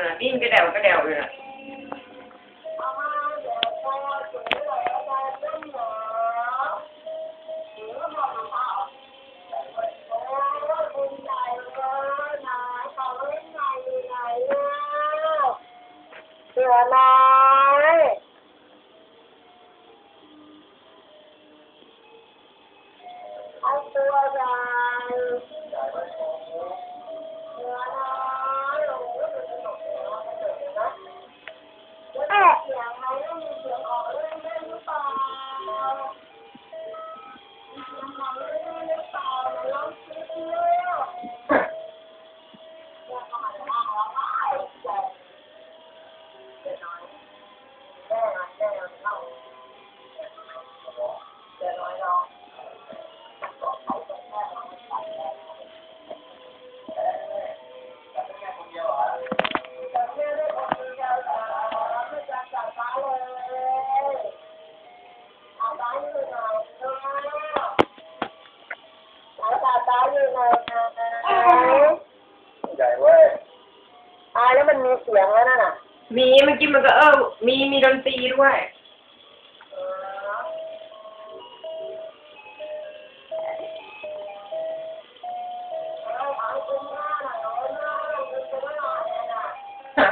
อ่าดิ้นกระเดวกระเดวเลยน่ะเสือน้อ ใหญ่เว้ยตายแล้วมันมีเสียงแล้วนั่นน่ะ มีเมื่อกี้มันก็เออ มีมีดนตรีด้วย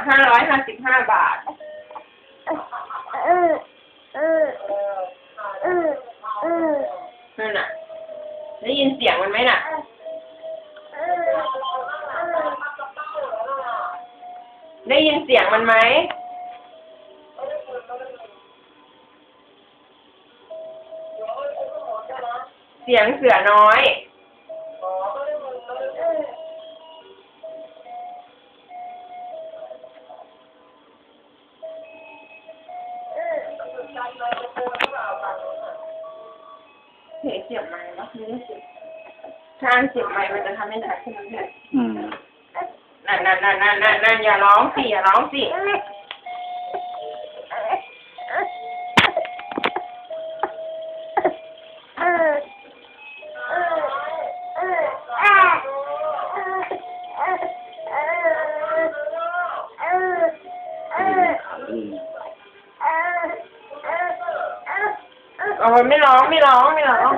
ห้าร้อยห้าสิบห้าบาท นั่นน่ะ ได้ยินเสียงมันไหมน่ะ ได้ยินเสียงมันไหม เสียงเสือน้อย เสียงเสียบไม้ปะไม่ได้เสียบถ้าเสียบไม้มันจะทำให้ชัดขึ้นไหมอืมนั่ นนั่นนั่นนั่นนั่นนั่นอย่าร้องสิอย่าร้องสิโอ้ยไม่ร้องไม่ร้องไม่ร้อง